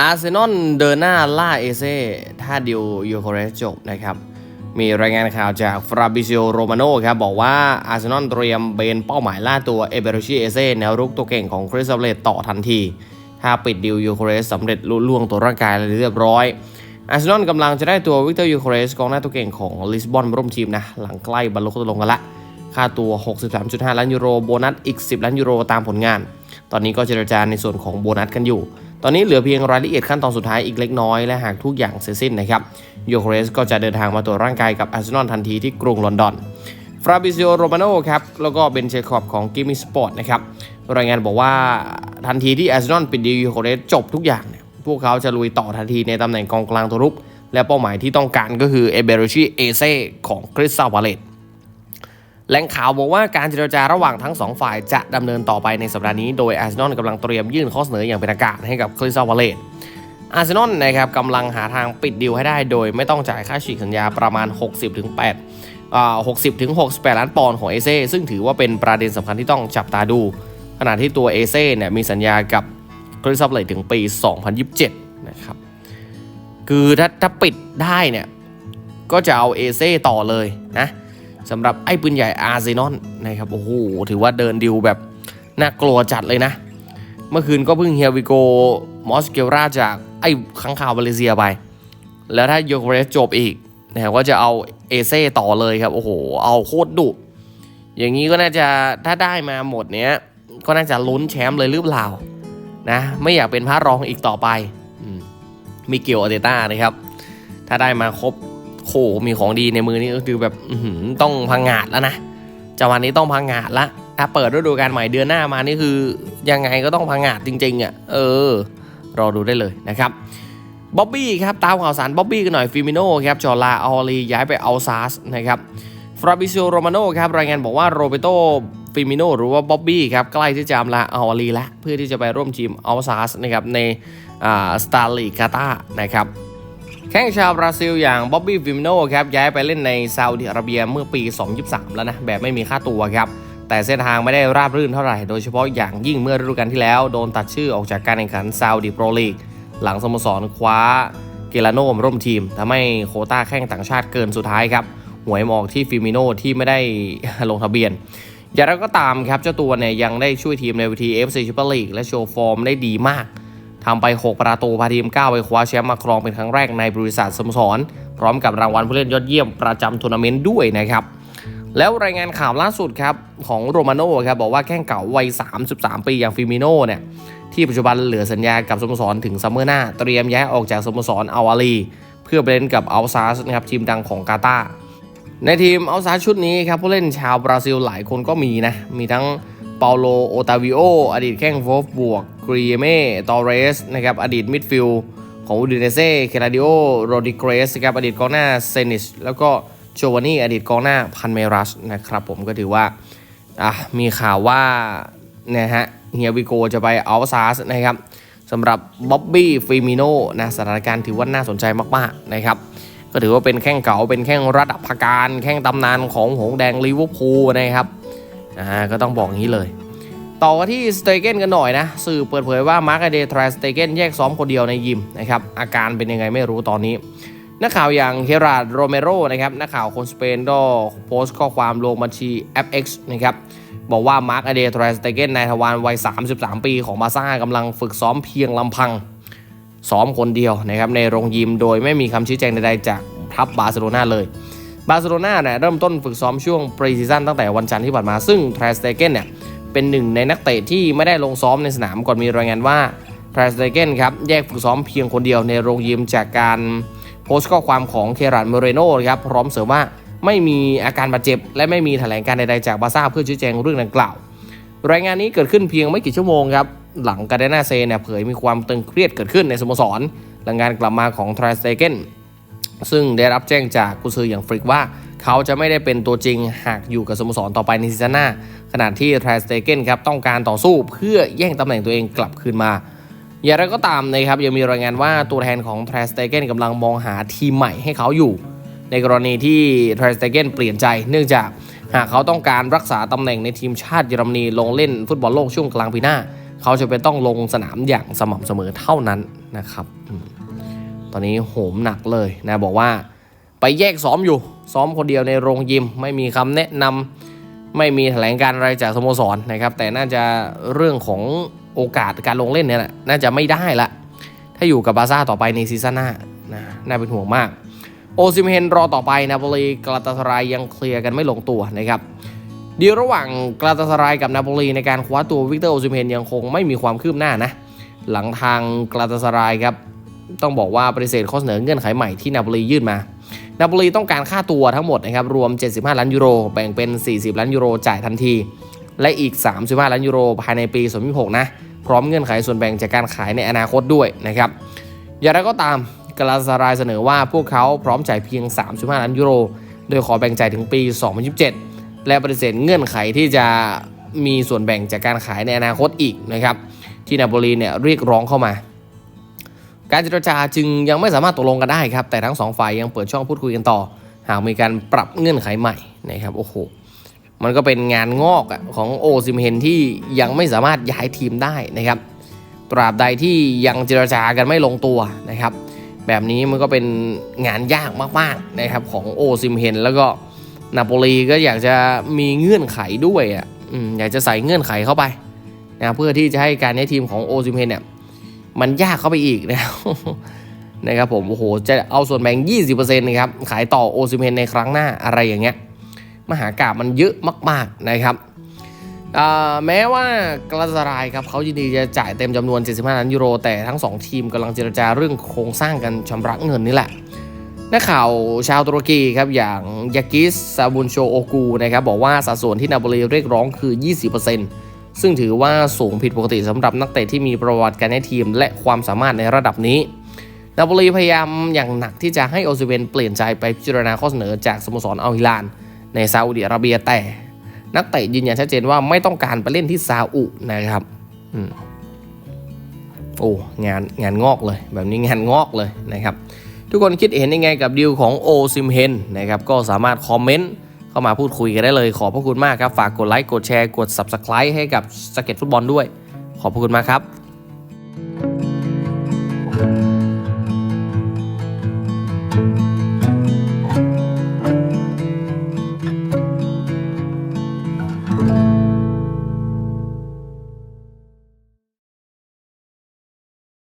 อาร์เซนอลเดินหน้าล่าเอเซ่ถ้าดิวยูโคเรสจบนะครับ มีรายงานข่าวจากฟราบิซิโอโรมาโนครับ บอกว่าอาร์เซนอลเตรียมเบนเป้าหมายล่าตัวเอเบโรชิเอเซ่แนวรุกตัวเก่งของคริสตัลเลตต่อทันที ถ้าปิดดิวยูโคเรสสำเร็จลุล่วงตัวร่างกายเรียบร้อยอาร์เซนอลกำลังจะได้ตัววิกเตอร์ยูโคเรสกองหน้าตัวเก่งของลิสบอนมาร่วมทีมนะหลังใกล้บรรลุข้อตกลงกันละค่าตัว 63.5 ล้านยูโรโบนัสอีก 10 ล้านยูโรตามผลงาน ตอนนี้ก็เจรจาในส่วนของโบนัสกันอยู่ ตอนนี้เหลือเพียงรายละเอียดขั้นตอนสุดท้ายอีกเล็กน้อยและหากทุกอย่างเสร็จสิ้นนะครับยูโคเรสก็จะเดินทางมาตรวจร่างกายกับอาร์เซนอลทันทีที่กรุงลอนดอนฟราบิซิโอโรมาโนครับแล้วก็เบนเชคอบของกิมมี่สปอร์ตนะครับรายงานบอกว่าทันทีที่อาร์เซนอลปิดดีลยูโคเรสจบทุกอย่างเนี่ยพวกเขาจะลุยต่อทันทีในตำแหน่งกองกลางตัวรุก และเป้าหมายที่ต้องการก็คือเอเบโรชิเอเซ่ของคริสซาบาเลต แหล่งข่าวบอกว่าการเจรจาระหว่างทั้งสองฝ่ายจะดำเนินต่อไปในสัปดาห์นี้ โดยอาร์เซนอลกำลังเตรียมยื่นข้อเสนออย่างเป็นทางการให้กับคริสตัลพาเลตอาร์เซนอลนะครับกำลังหาทางปิดดีลให้ได้ โดยไม่ต้องจ่ายค่าฉีกสัญญาประมาณ 60ถึง8อ่า60ถึง68ล้านปอนด์ของเอเซ่ซึ่งถือว่าเป็นประเด็นสำคัญที่ต้องจับตาดู ขณะที่ตัวเอเซ่เนี่ยมีสัญญากับคริสตัลพาเลตถึงปี 2027 นะครับคือถ้าถ้าปิดได้เนี่ยก็จะเอาเอเซ่ต่อเลยนะ สำหรับไอ้ปืนใหญ่อาร์เซนอลนะครับโอ้โหถือว่าเดินดิวแบบน่ากลัวจัดเลยนะ เมื่อคืนก็เพิ่งเฮียวิโกมอสเกลราจากไอ้ข้างข่าวมาเลเซียไป แล้วถ้าโยโกเรสจบอีกนะครับก็จะเอาเอเซ่ต่อเลยครับโอ้โห เอาโคตรดุอย่างนี้ก็น่าจะถ้าได้มาหมดเนี้ยก็น่าจะลุ้นแชมป์เลยหรือเปล่านะไม่อยากเป็นพระรองอีกต่อไปมีเกียวอาเตต้านะครับ ถ้าได้มาครบ โหมีของดีในมือนี่ก็คือแบบต้องพังงาดแล้วนะจังหวะนี้ต้องพังงาดละถ้าเปิดฤดูกาลใหม่เดือนหน้ามานี่คือ ยังไงก็ต้องพังงาดจริงๆอะเออ รอดูได้เลยนะครับบ๊อบบี้ครับตามข่าวสารบ๊อบบี้กันหน่อยฟิมิโนครับจอลาออลีย้ายไปอัลซาสนะครับฟราบิซิโอโรมาโนครับรายงานบอกว่าโรเบโตฟิมิโนหรือว่าบ๊อบบี้ครับใกล้ที่จะลาออลีแล้วเพื่อที่จะไปร่วมทีมอัลซาสนะครับในอ่าสตาร์ลีกาตานะครับ แข้งชาวบราซิลอย่างบ๊อบบี้ฟิมิโนครับย้ายไปเล่นในซาอุดิอาระเบียเมื่อปี 2023 แล้วนะแบบไม่มีค่าตัวครับแต่เส้นทางไม่ได้ราบรื่นเท่าไหร่ โดยเฉพาะอย่างยิ่งเมื่อฤดูกาลที่แล้วโดนตัดชื่อออกจากการแข่งขันซาอุดิโปรลีก หลังสโมสรคว้าเกลาโนมร่วมทีมทำให้โคต้าแข้งต่างชาติเกินสุดท้ายครับหวยหมอกที่ฟิมิโนที่ไม่ได้ลงทะเบียน อย่างไรก็ตามครับเจ้าตัวเนี่ยยังได้ช่วยทีมในเวที FC Super League และโชว์ฟอร์มได้ดีมาก ทำไป 6 ประตูพาทีมก้าวไปคว้าแชมป์มาครองเป็นครั้งแรกในบริษัทสโมสร พร้อมกับรางวัลผู้เล่นยอดเยี่ยมประจำทัวร์นาเมนต์ด้วยนะครับ แล้วรายงานข่าวล่าสุดครับของโรมาโน่ครับบอกว่าแข้งเก่าวัย 33 ปีอย่างฟิมิโน่เนี่ยที่ปัจจุบันเหลือสัญญากับสโมสรถึงซัมเมอร์หน้า เตรียมย้ายออกจากสโมสรอัลอาลีเพื่อไปเล่นกับอัลซาสนะครับทีมดังของกาตาในทีมอัลซาสชุดนี้ครับผู้เล่นชาวบราซิลหลายคนก็มีนะมีทั้งเปาโลโอตาวิโออดีตแข้งโฟฟบวก กรีเม่ตอเรสนะครับอดีตมิดฟิลด์ของอูดิเนเซ่เคราดิโอโรดิเกรสครับอดีตกองหน้าเซนิสแล้วก็โจวานี่อดีตกองหน้าพันเมรัสนะครับผมก็ถือว่าอะมีข่าวว่านี่ยฮะเฮียวิโกจะไปอัลซาสนะครับสำหรับบ๊อบบี้ฟิมิโนนะสถานการณ์ถือว่าน่าสนใจมากๆนะครับก็ถือว่าเป็นแข้งเก่าเป็นแข้งระดับพการแข้งตำนานของหงส์แดงลิเวอร์พูลนะครับอ่าก็ต้องบอกอย่างนี้เลย ต่อกันที่สเตเกนกันหน่อยนะ สื่อเปิดเผยว่ามาร์กเดทรสเตเกนแยกซ้อมคนเดียวในยิมนะครับ อาการเป็นยังไงไม่รู้ตอนนี้ นักข่าวอย่างเฮราดโรเมโรนะครับ นักข่าวคนสเปนก็โพสต์ข้อความลงบัญชี FX นะครับ บอกว่ามาร์กอเดทรสเตเกนนายทวารวัย 33 ปีของบาซ่ากำลังฝึกซ้อมเพียงลำพัง ซ้อมคนเดียวนะครับในโรงยิมโดยไม่มีคำชี้แจงใดๆจากทัพบาร์เซโลนาเลยบาร์เซโลนาเนี่ยเริ่มต้นฝึกซ้อมช่วงปรีซีซั่นตั้งแต่วันจันทร์ที่ผ่านมาซึ่งทรสเตเกนเนี่ย เป็นหนึ่งในนักเตะที่ไม่ได้ลงซ้อมในสนามก่อนมีรายงานว่าทรสเตเกนครับแยกฝึกซ้อมเพียงคนเดียวในโรงยิมจากการโพสต์ข้อความของเครันเมเรโนครับพร้อมเสริมว่าไม่มีอาการบาดเจ็บ และไม่มีแถลงการใดๆจากบาร์ซ่าเพื่อชี้แจงเรื่องดังกล่าว รายงานนี้เกิดขึ้นเพียงไม่กี่ชั่วโมงครับหลังกาเดนาเซเนี่ยเผยมีความตึงเครียดเกิดขึ้นในสโมสรหลังการกลับมาของทรสเตเกนซึ่งได้รับแจ้งจากกุซืออย่างฟริกว่า เขาจะไม่ได้เป็นตัวจริงหากอยู่กับสโมสรต่อไปในซีซั่นหน้า ขณะที่ทรสเตเกนครับต้องการต่อสู้เพื่อแย่งตำแหน่งตัวเองกลับคืนมา อย่างไรก็ตามนะครับยังมีรายงานว่าตัวแทนของทรสเตเกนกำลังมองหาทีมใหม่ให้เขาอยู่ ในกรณีที่ทรสเตเกนเปลี่ยนใจเนื่องจากหากเขาต้องการรักษาตำแหน่งในทีมชาติเยอรมนีลงเล่นฟุตบอลโลกช่วงกลางปีหน้า เขาจะเป็นต้องลงสนามอย่างสม่ำเสมอเท่านั้นนะครับตอนนี้โหมหนักเลยนะบอกว่า ไปแยกซ้อมอยู่ ซ้อมคนเดียวในโรงยิม ไม่มีคำแนะนำ ไม่มีแถลงการอะไรจากสโมสรนะครับ แต่น่าจะเรื่องของโอกาสการลงเล่นเนี่ยแหละน่าจะไม่ได้ละถ้าอยู่กับบาซ่าต่อไปในซีซั่นหน้านะน่าเป็นห่วงมาก โอซิมเฮนรอต่อไปนาโปลีกลาตาสรายยังเคลียร์กันไม่ลงตัวนะครับดีระหว่างกลาตาสรายกับนาโปลีในการคว้าตัววิกเตอร์โอซิมเฮนยังคงไม่มีความคืบหน้านะหลังทางกลาตาสรายครับต้องบอกว่าปฏิเสธข้อเสนอเงื่อนไขใหม่ที่นาโปลียื่นมา นาโปลีต้องการค่าตัวทั้งหมดนะครับรวม 75 ล้านยูโร แบ่งเป็น 40 ล้านยูโรจ่ายทันที และอีก 35 ล้านยูโรภายในปี 2026 นะ พร้อมเงื่อนไขส่วนแบ่งจากการขายในอนาคตด้วยนะครับอย่างไรก็ตามกลาซารายเสนอว่าพวกเขาพร้อมจ่ายเพียง 35 ล้านยูโร โดยขอแบ่งจ่ายถึงปี 2027 และปฏิเสธเงื่อนไขที่จะมีส่วนแบ่งจากการขายในอนาคตอีกนะครับที่นาโปลีเนี่ยเรียกร้องเข้ามา การเจรจาจึงยังไม่สามารถตกลงกันได้ครับ แต่ทั้งสองฝ่ายยังเปิดช่องพูดคุยกันต่อ หากมีการปรับเงื่อนไขใหม่นะครับโอ้โหมันก็เป็นงานงอกของโอซิมเฮนที่ยังไม่สามารถย้ายทีมได้นะครับ ตราบใดที่ยังเจรจากันไม่ลงตัวนะครับ แบบนี้มันก็เป็นงานยากมากๆนะครับของโอซิมเฮนแล้วก็นาโปลีก็อยากจะมีเงื่อนไขด้วยอะอยากจะใส่เงื่อนไขเข้าไปนะเพื่อที่จะให้การย้ายทีมของโอซิมเฮนเนี่ย มันยากเข้าไปอีกนะครับนะครับผมโอ้โหจะเอาส่วนแบ่ง 20%นะครับขายต่อโอซิเฮนในครั้งหน้าอะไรอย่างเงี้ยมหากราบมันเยอะมาก ๆนะครับแม้ว่ากลาซารายครับเขายินดีจะจ่ายเต็มจำนวน 75 ล้านยูโร แต่ทั้ง 2 ทีมกำลังเจรจาเรื่องโครงสร้างกันชำระเงินนี่แหละนักข่าวชาวตุรกีครับอย่างยากิสซาบุนโชโอกูนะครับบอกว่าสัดส่วนที่นาโปลีเรียกร้องคือ 20% ซึ่งถือว่าสูงผิดปกติสำหรับนักเตะที่มีประวัติการให้ทีม และความสามารถในระดับนี้นาโปลีพยายามอย่างหนักที่จะให้โอซิเวนเปลี่ยนใจไปพิจารณาข้อเสนอจากสโมสรอัลฮิลาน ในซาอุดิอาระเบียแต่ นักเตะยืนยันชัดเจนว่าไม่ต้องการไปเล่นที่ซาอุนะครับอืมโอ้งานงานงอกเลย แบบนี้งานงอกเลยนะครับ ทุกคนคิดเห็นยังไงกับดีลของโอซิมเฮนนะครับก็สามารถคอมเมนต์ เข้ามาพูดคุยกันได้เลยขอบพระคุณมากครับ ฝากกดไลค์กดแชร์กด Subscribe ให้กับสเก็ตฟุตบอลด้วย ขอบพระคุณมากครับ